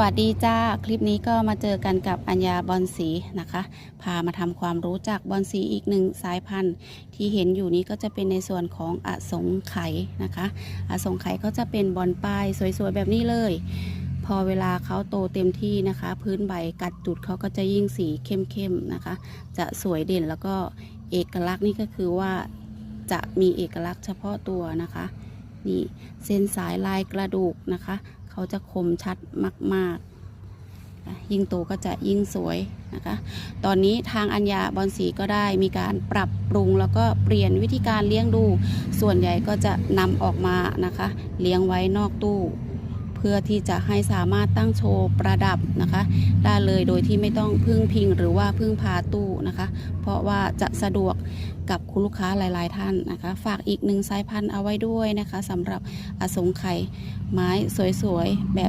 วัสดีจ้า คลิปนี้ก็มาเจอกันกับอัญญาบอลสีนะคะ พามาทำความรู้จักบอลสีอีกหนึ่งสายพันธุ์ที่เห็นอยู่นี้ก็จะเป็นในส่วนของอสงไขยนะคะอสงไขยก็จะเป็นบอลป้ายสวยๆแบบนี้เลย พอเวลาเขาโตเต็มที่นะคะ พื้นใบกัดจุดเขาก็จะยิ่งสีเข้มๆนะคะ จะสวยเด่นแล้วก็เอกลักษณ์นี่ก็คือว่าจะมีเอกลักษณ์เฉพาะตัวนะคะนี่เส้นสายลายกระดูกนะคะ เขาจะคมชัดมากๆ ยิ่งโตก็จะยิ่งสวยนะคะ ตอนนี้ทางอัญญาบอนสีก็ได้มีการปรับปรุงแล้วก็เปลี่ยนวิธีการเลี้ยงดู ส่วนใหญ่ก็จะนำออกมานะคะ เลี้ยงไว้นอกตู้ พื่อที่จะให้สามารถตั้งโชว์ประดับนะคะ ได้เลยโดยที่ไม่ต้องพึ่งพิงหรือว่าพึ่งพาตู้นะคะ เพราะว่าจะสะดวกกับคุณลูกค้าหลาย ๆ ท่านนะคะ ฝากอีกหนึ่งสายพันธุ์เอาไว้ด้วยนะคะสำหรับอสงไข่ไม้สวยๆแบบ